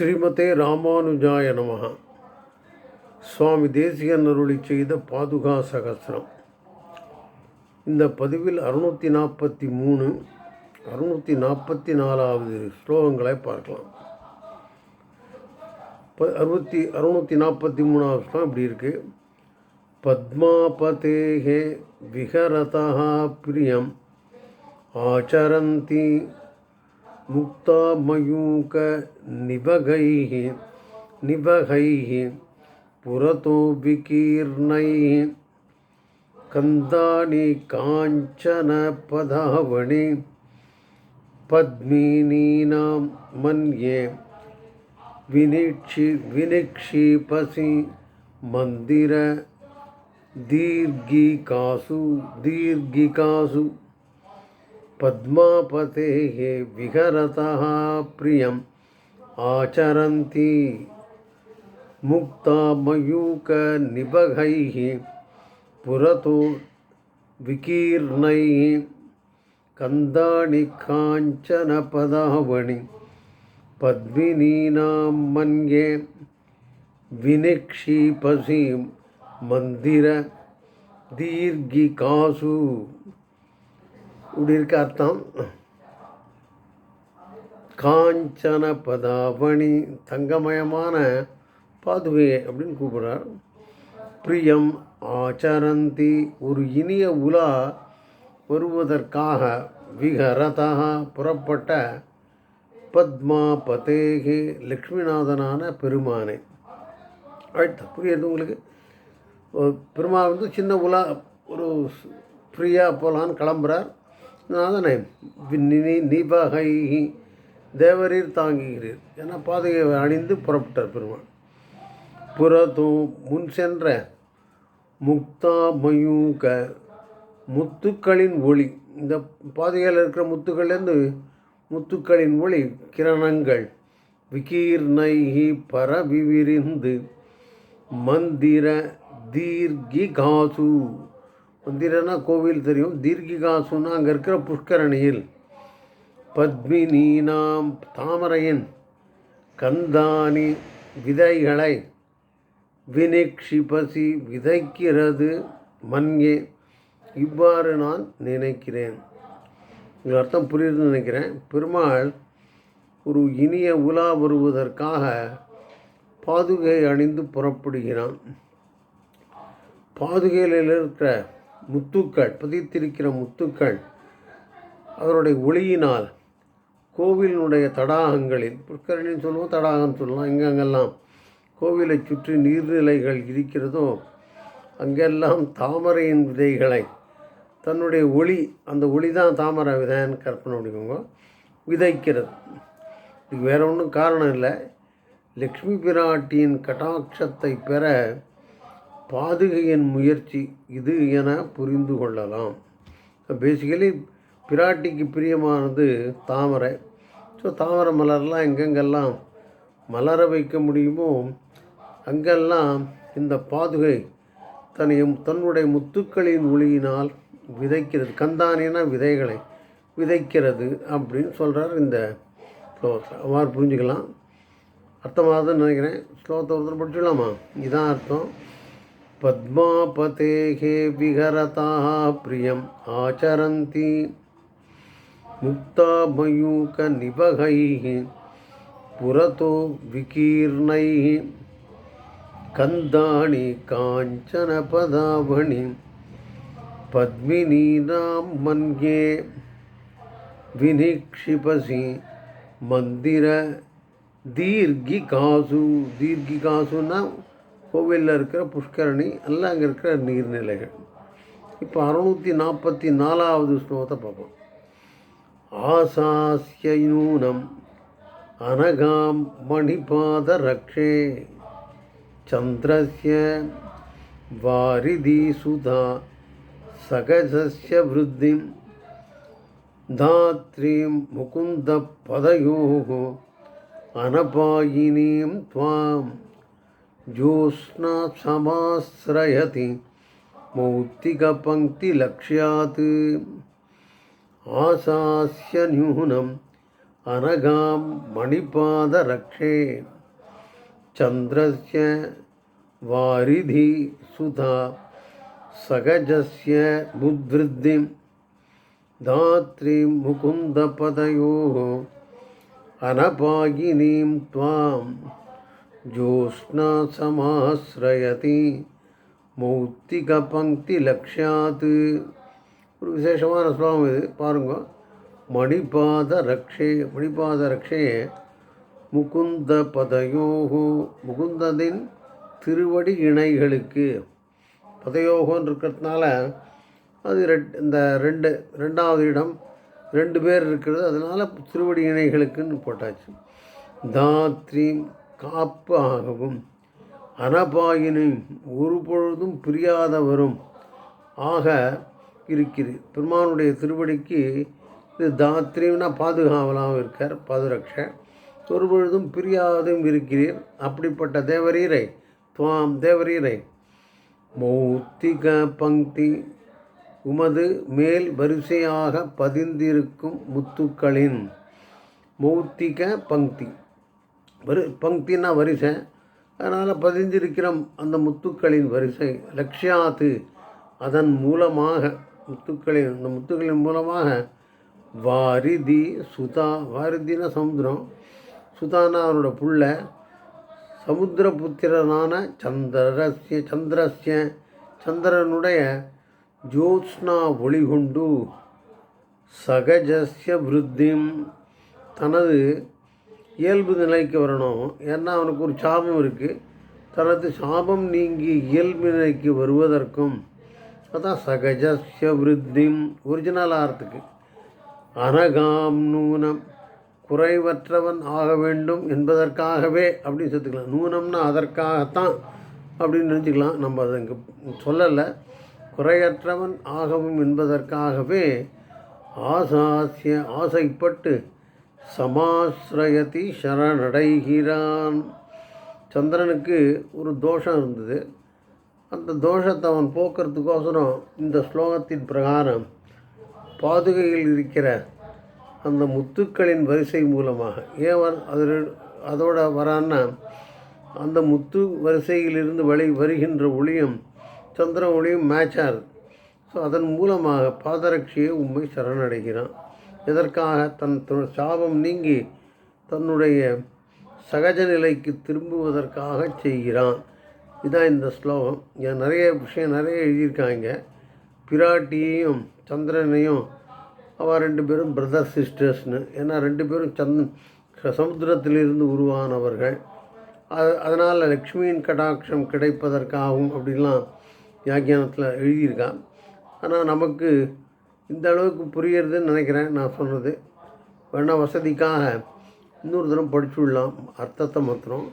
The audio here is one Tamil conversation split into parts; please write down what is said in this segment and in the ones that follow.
ஸ்ரீமதே ராமானுஜாய நமக சுவாமி தேசிகன் அருளி செய்த பாதுகா சகசிரம். இந்த பதிவில் அறுநூற்றி நாற்பத்தி மூணு அறுநூற்றி நாற்பத்தி நாலாவது ஸ்லோகங்களை பார்க்கலாம். ப அறுபத்தி அறுநூற்றி நாற்பத்தி மூணாவது ஸ்லோகம் இப்படி இருக்குது பத்மாபதேகே விஹரதா பிரியம் ஆச்சரந்தி मुक्तामयूकनिबगैः निबगैः पुरतो विकीर्णैः कन्दानि काञ्चनपदावणि पद्मिनीनां मन्ये विनिक्षि विनिक्षिपसि मन्दिर दीर्घिकासु दीर्घिकासु पद्मापतेः विहरतः प्रियम् आचरन्ति मुक्तामयूकनिबघैः पुरतो विकीर्णैः कन्दानि काञ्चनपदावणि पद्मिनीनां मन्ये विनिक्षिपसि मन्दिर दीर्घिकासु இப்படி இருக்க அர்த்தம். காஞ்சன பதாவணி தங்கமயமான பாதுகையை அப்படின்னு கூப்பிடுறார். பிரியம் ஆச்சரந்தி ஒரு இனிய உலா வருவதற்காக விகரதா புறப்பட்ட பத்மா பதேகி லக்ஷ்மிநாதனான பெருமானை. அழுத்த புரியுது உங்களுக்கு? பெருமாள் வந்து சின்ன உலா ஒரு ஃப்ரீயாக போகலான்னு கிளம்புறார். அதனை நிபகை தேவரீர் தாங்குகிறீர் என பாதையை அணிந்து புறப்பட்டார் பெருமான். புறத்தும் முன் சென்ற முக்தா மயூக முத்துக்களின் ஒளி. இந்த பாதையில் இருக்கிற முத்துக்கள்லேருந்து முத்துக்களின் ஒளி கிரணங்கள். விகீர்ணைகி பரவி விரிந்து மந்திர தீர்கி காசு மந்திரனா கோவில் தெரியும். தீர்கிகாசுன்னா அங்கே இருக்கிற புஷ்கரணியில். பத்மினீனாம் தாமரையின் கந்தானி விதைகளை வினிக்ஷிபசி விதைக்கிறது மன்யே இவ்வாறு நான் நினைக்கிறேன். இது அர்த்தம் புரியுதுன்னு நினைக்கிறேன். பெருமாள் ஒரு இனிய உலா வருவதற்காக பாதுகை அணிந்து புறப்படுகிறான். பாதுகையில் இருக்கிற முத்துக்கள் பதித்திருக்கிற முத்துக்கள் அதனுடைய ஒளியினால் கோவிலினுடைய தடாகங்களில் புஷ்கரணின்னு சொல்லுவோம் தடாகம் சொல்லலாம் எங்கெங்கெல்லாம் கோவிலை சுற்றி நீர்நிலைகள் இருக்கிறதோ அங்கெல்லாம் தாமரையின் விதைகளை தன்னுடைய ஒளி அந்த ஒளி தான் தாமரை விதைன்னு கற்பனை பண்ணிக்கோங்க விதைக்கிறது. இது வேற ஒன்றும் காரணம் இல்லை. லக்ஷ்மி பிராட்டியின் கட்டாட்சத்தை பெற பாதுகையின் முயற்சி இது என புரிந்து கொள்ளலாம். பேசிக்கலி பிராட்டிக்கு பிரியமானது தாமரை. ஸோ தாமரை மலர்லாம் எங்கெங்கெல்லாம் மலர வைக்க முடியுமோ அங்கெல்லாம் இந்த பாதுகை தன்னையும் தன்னுடைய முத்துக்களின் ஒளியினால் விதைக்கிறது. கந்தானினா விதைகளை விதைக்கிறது அப்படின்னு சொல்கிறார் இந்த ஸ்லோகத்தில். அவ்வாறு புரிஞ்சுக்கலாம். அர்த்தமாகுதுன்னு நினைக்கிறேன். ஸ்லோகத்தை ஒருத்தர் படிச்சுக்கலாமா? இதுதான் அர்த்தம். पद्मापतेः विहरताः प्रियम् आचरन्ति मुक्तामयूकनिबघैः पुरतो विकीर्णैः कन्दाणि काञ्चनपदावणि पद्मिनीनां मन्ये विनिक्षिपसि मन्दिर दीर्घिकासु दीर्घिकासु न கோவிலில் இருக்கிற புஷ்கரணி எல்லாம் அங்கே இருக்கிற நீர்நிலைகள். இப்போ அறுநூற்றி நாற்பத்தி நாலாவது ஸ்லோகத்தை பார்ப்போம். ஆசாஸ்யூனம் அனகாம் மணிபாத ரக்ஷே சந்திரஸ்ய வாரிதி சுதா சகஜஸ்ய விருத்திம் தாத்ரீம் முகுந்த பதயோகோ அனபாயினீம் துவாம். ज्योत्स्ना समाश्रयति मौक्तिकपङ्क्तिलक्ष्यात् आशास्य न्यूनं अनघां मणिपादरक्षे। चन्द्रस्य वारिधि सुधा। सगजस्य बुद्वृद्धिं धात्रीं मुकुन्दपदयोः। अनपागिनीं ஜோஸ்னாசமாசிரயதி மௌத்திக பங்கி லக்ஷாத்து ஒரு விசேஷமான ஸ்லோகம் இது. பாருங்க. மணிபாத ரக்ஷே மணிபாத ரக்ஷையே முகுந்த பதயோகோ முகுந்ததின் திருவடி இணைகளுக்கு. பதயோகோன்னு இருக்கிறதுனால அது ரெட் இந்த ரெண்டு ரெண்டாவது இடம் ரெண்டு பேர் இருக்கிறது. அதனால் திருவடி இணைகளுக்குன்னு போட்டாச்சு. தாத்ரி காப்பு ஆகவும் ஒரு பொழுதும் பிரியாதவரும் ஆக இருக்கிறது. பெருமானுடைய திருவடிக்கு இது தாத்ரினா பாதுகாவலாகவும் இருக்கார் பாதுரக்ஷ. ஒரு பொழுதும் பிரியாதும் இருக்கிறீர். அப்படிப்பட்ட தேவரீரை துவாம் தேவரீரை மௌத்திக பங்கி உமது மேல் வரிசையாக பதிந்திருக்கும் முத்துக்களின் மௌத்திக பங்கி வரி பங்கின்னா வரிசை. அதனால் பதிஞ்சிருக்கிற அந்த முத்துக்களின் வரிசை லக்ஷியாத்து அதன் மூலமாக முத்துக்களின் அந்த முத்துக்களின் மூலமாக வாரிதி சுதா வாரிதினா சமுத்திரம். சுதானா அவரோட புள்ள சமுத்திரபுத்திரனான சந்திரஸ்ய சந்திரஸ்ய சந்திரனுடைய ஜோத்ஸ்னா ஒளிகொண்டு சகஜஸ்ய விருத்தியும் தனது இயல்பு நிலைக்கு வரணும். ஏன்னா அவனுக்கு ஒரு சாபம் இருக்குது தனது சாபம் நீங்கி இயல்பு நிலைக்கு வருவதற்கும் அதான் சகஜஸ்ய விருத்திம் ஒரிஜினல் ஆர்த்துக்கு. அனகாம் நூனம் குறைவற்றவன் ஆக வேண்டும் என்பதற்காகவே அப்படின்னு சேர்த்துக்கலாம் நூனம்னா அதற்காகத்தான் அப்படின்னு நினச்சிக்கலாம். நம்ம அதை இங்கே சொல்லலை. குறையற்றவன் ஆகவும் என்பதற்காகவே ஆசாசிய ஆசைப்பட்டு சமாஸ்ரயதி சரணடைகிறான். சந்திரனுக்கு ஒரு தோஷம் இருந்தது. அந்த தோஷத்தை அவன் போக்குறதுக்கோசரம் இந்த ஸ்லோகத்தின் பிரகாரம் பாதுகையில் இருக்கிற அந்த முத்துக்களின் வரிசை மூலமாக ஏன் அது அதோட வரான்னா அந்த முத்து வரிசையிலிருந்து வழி வருகின்ற ஒளியும் சந்திர ஒளியும் மேட்ச் ஆகுது. ஸோ அதன் மூலமாக பாதரட்சியை உண்மை சரணடைகிறான். இதற்காக தன் சாபம் நீங்கி தன்னுடைய சகஜ நிலைக்கு திரும்புவதற்காக செய்கிறான். இதான் இந்த ஸ்லோகம். இங்கே நிறைய விஷயம் நிறைய எழுதியிருக்காங்க. பிராட்டியையும் சந்திரனையும் அவள் ரெண்டு பேரும் பிரதர் சிஸ்டர்ஸ்னு ஏன்னா ரெண்டு பேரும் சந்த் சமுத்திரத்திலிருந்து உருவானவர்கள். அது அதனால் லக்ஷ்மியின் கடாட்சம் கிடைப்பதற்காகவும் அப்படின்லாம் வியாக்கியானத்தில் எழுதியிருக்கான். ஆனால் நமக்கு இந்த அளவுக்கு புரியறதுன்னு நினைக்கிறேன் நான் சொன்னது. வேணால் வசதிக்காக இன்னொரு தரம் படிச்சு விடலாம் அர்த்தத்தை மாத்திரம்.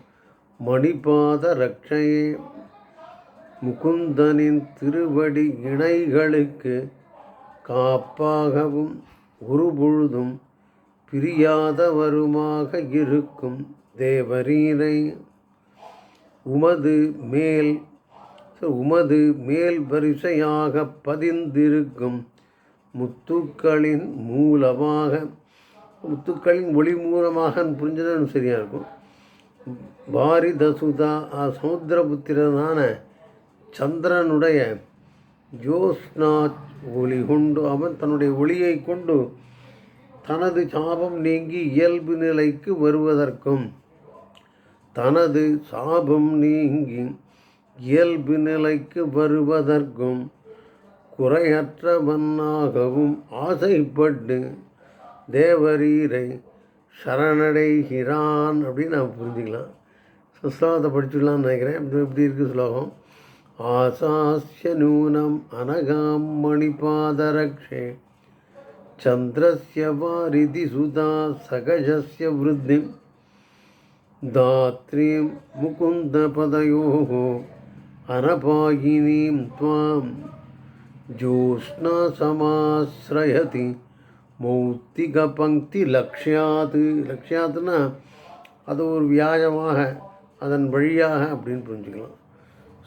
மணிபாத ரட்சையே முகுந்தனின் திருவடி இணைகளுக்கு காப்பாகவும் ஒரு பொழுதும் பிரியாதவருமாக இருக்கும் தேவரீரை. உமது மேல் உமது மேல் வரிசையாக பதிந்திருக்கும் முத்துக்களின் மூலமாக முத்துக்களின் ஒளி மூலமாக புரிஞ்சதுன்னு சரியாக இருக்கும் பாரிதசுதா சமுத்திரபுத்திரனான சந்திரனுடைய ஜோஸ்னா ஒளி கொண்டு அவன் தன்னுடைய ஒளியை கொண்டு தனது சாபம் நீங்கி இயல்பு நிலைக்கு வருவதற்கும் தனது சாபம் நீங்கி இயல்பு நிலைக்கு வருவதற்கும் குறையற்றவன்னாகவும் ஆசைப்பட்டு தேவரீரை சரணடைகிறான் அப்படின்னு நாம் புரிஞ்சுக்கலாம். சுஸ்லோகத்தை படிச்சுக்கலாம்னு நினைக்கிறேன். இப்படி இப்படி ஸ்லோகம்? ஆசாஸ்ய நூனம் அனகாம் மணிபாதரக்ஷே சந்திரஸ்ய வாரிதி சுதா சகஜஸ்ய விருத்தி தாத்ரீம் முகுந்த பதயோ அனபாயினீம் துவாம் त्वां ज्योत्स्नासमाश्रयति மௌத்திகபங்கிலக்ஷியாத்து லக்ஷியாத்துனா அது ஒரு வியாஜமாக அதன் வழியாக அப்படின்னு புரிஞ்சுக்கலாம்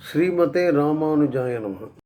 ஸ்ரீமதே ராமானுஜாய நம